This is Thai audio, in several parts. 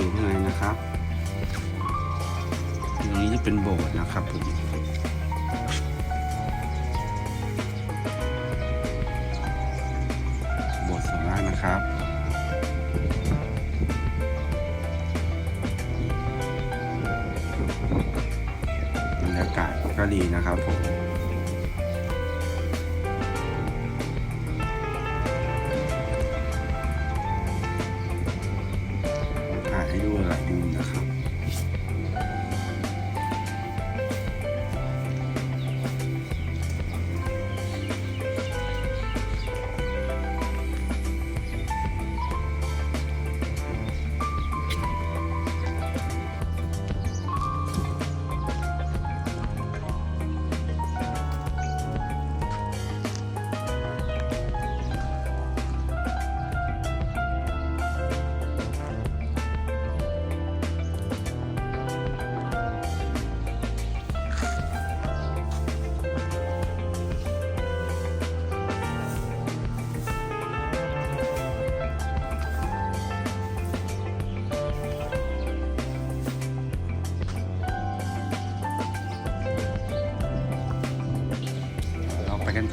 ดูข้างในนะครับตรงนี้จะเป็นโบสถ์นะครับผมโบสถ์สวยมากนะครับบรรยากาศก็ดีนะครับผม ถ่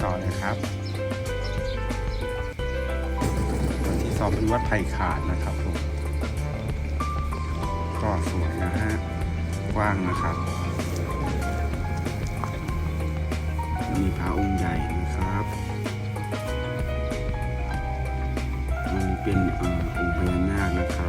ต่อเลยครับวันที่สองเป็นวัดไผ่ขาดนะครับผมก็สวยนะฮะกว้างนะครับ มีพระองค์ใหญ่นะครับอันนี้เป็นเอ่อองค์พญานาคนะครับ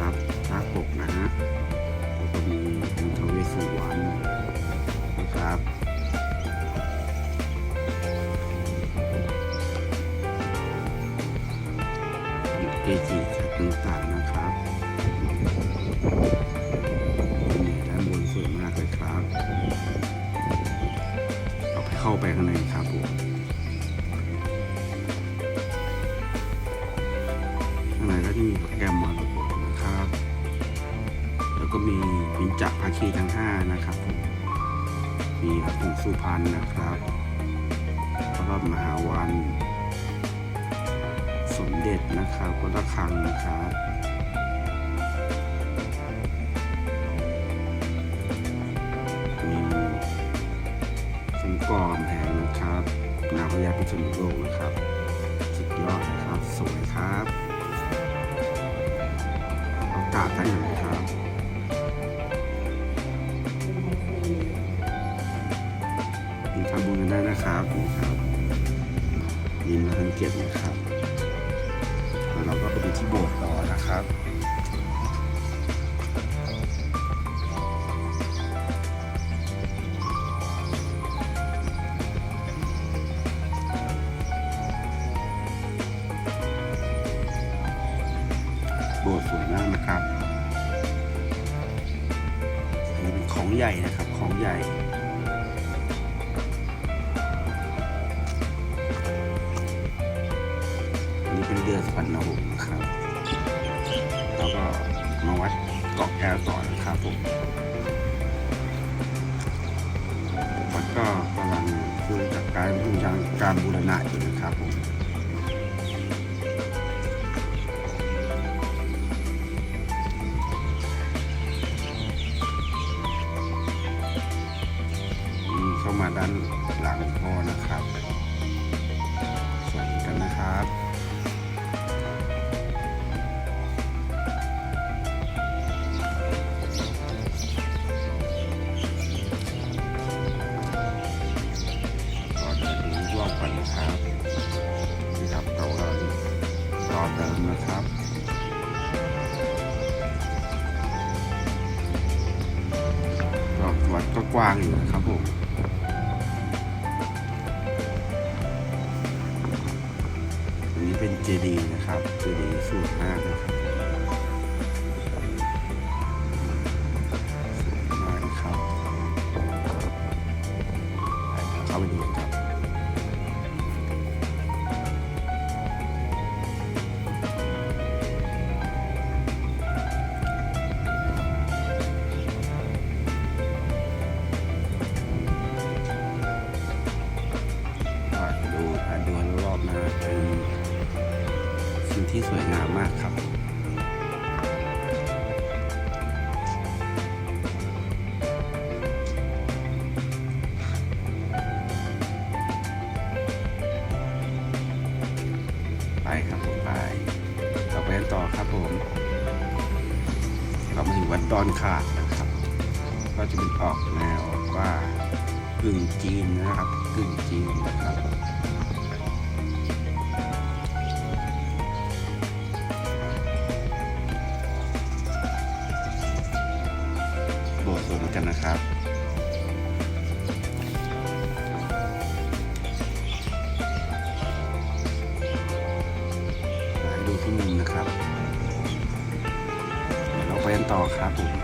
เกจิต่างๆนะครับนี่ด้านบนสวยมากเลยครับเราไปเข้าไปข้างในครับผมข้างในก็จะมีโปรแกรมมรดกนะครับ แล้วก็มีปินจักภาคีทั้งห้านะครับผมมีพระผงสุพรรณนะครับพระรอดมหาวัน มเด็จนะครับวัดระฆังนะครับมีสมกรแพงนะครับนางพญาพิษณุโลกนะครับ สุดยอดนะครับ สวยครับเอากาศตั้งอย่างไรครับมีทำบุญกันได้นะครับนี่ครับ ยินมาทันเกียรตินะครับ นะครับโบสถ์สวยมากนะครับนนี้เป็นของใหญ่นะครับ ของใหญ่ อันนี้เป็นเรือสุพรรณหงนะครับ แล้วก็มาวัดเกาะแก้วต่อนะครับผมวัดก็กำลังคือจากการบูรณาการบูรณะอยู่นะครับผมเข้ามาด้าน นะครับก็วัดก็กว้างอยู่นะครับผมอันนี้เป็นเจดีย์นะครับเจดีย์สูงมากนะครับ มาเป็นสิ่งที่สวยงามมากครับไปครับผมไปเราไปต่อครับผม เรามาถึงวัดดอนขาดนะครับ ก็จะเป็นออกแนวว่า กึ่งจีนนะครับ กึ่งจีน ต่อครับผม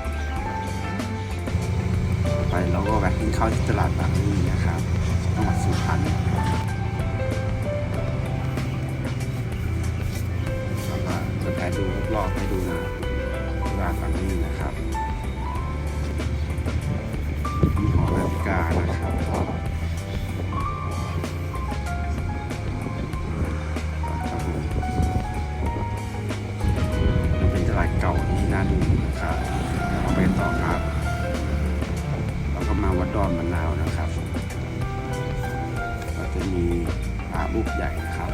รูปใหญ่นะครับ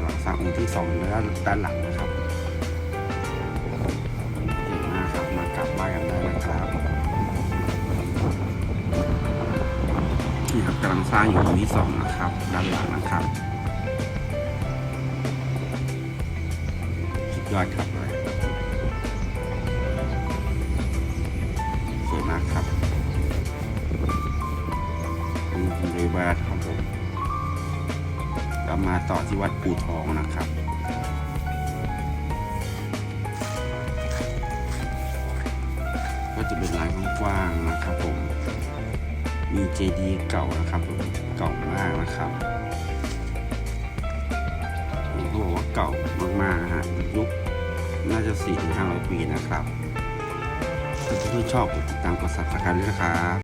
หลังสร้างองค์ที่สองด้านด้านหลังนะครับเก่งมากครับมากราบไหว้กันได้นะครับนี่ครับกำลังสร้างอยู่องค์ที่สองนะครับ ด้านหลังนะครับสุดยอดครับเลยสวยมากครับนี่คือเรบาร์ครับผม เรามาต่อที่วัดปูทองนะครับก็จะเป็นร้านกว้างๆนะครับผม มีเจดีย์เก่านะครับผมเก่ามากนะครับผมก็บอกว่าเก่ามากๆนะฮะยุคน่าจะ4-500 ปีนะครับถ้าเพื่อนๆชอบกดติดตามกด subscribe ด้วยนะครับ